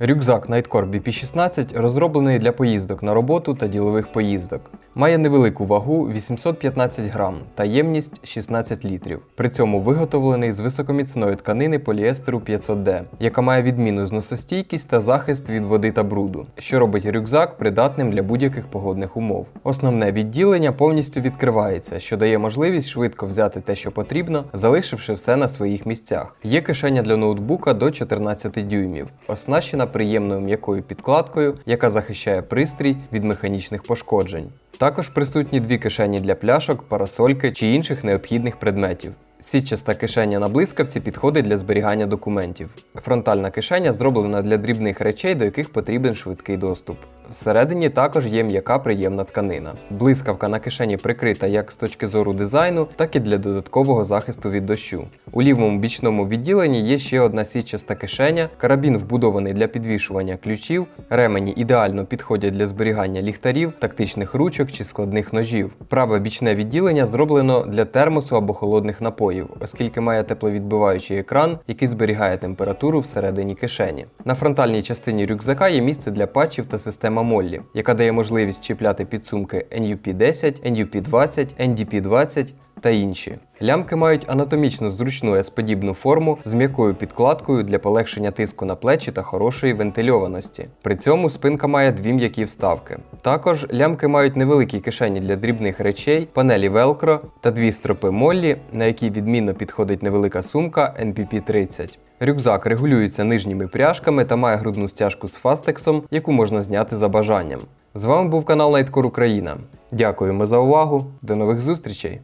Рюкзак Nightcore BP16 розроблений для поїздок на роботу та ділових поїздок. Має невелику вагу 815 грам та ємність 16 літрів. При цьому виготовлений з високоміцної тканини поліестеру 500D, яка має відмінну зносостійкість та захист від води та бруду, що робить рюкзак придатним для будь-яких погодних умов. Основне відділення повністю відкривається, що дає можливість швидко взяти те, що потрібно, залишивши все на своїх місцях. Є кишеня для ноутбука до 14 дюймів, оснащена приємною м'якою підкладкою, яка захищає пристрій від механічних пошкоджень. Також присутні дві кишені для пляшок, парасольки чи інших необхідних предметів. Сітчаста кишеня на блискавці підходить для зберігання документів. Фронтальна кишеня зроблена для дрібних речей, до яких потрібен швидкий доступ. Всередині також є м'яка приємна тканина. Блискавка на кишені прикрита як з точки зору дизайну, так і для додаткового захисту від дощу. У лівому бічному відділенні є ще одна сітчаста кишеня, карабін вбудований для підвішування ключів, ремені ідеально підходять для зберігання ліхтарів, тактичних ручок чи складних ножів. Праве бічне відділення зроблено для термосу або холодних напоїв, оскільки має тепловідбиваючий екран, який зберігає температуру всередині кишені. На фронтальній частині рюкзака є місце для патчів та система Моллі, яка дає можливість чіпляти підсумки NUP10, NUP20, NDP20 та інші. Лямки мають анатомічно зручну S-подібну форму з м'якою підкладкою для полегшення тиску на плечі та хорошої вентильованості. При цьому спинка має дві м'які вставки. Також лямки мають невеликі кишені для дрібних речей, панелі Velcro та дві стропи Моллі, на які відмінно підходить невелика сумка NPP30. Рюкзак регулюється нижніми пряжками та має грудну стяжку з фастексом, яку можна зняти за бажанням. З вами був канал Nightcore Україна. Дякуємо за увагу. До нових зустрічей!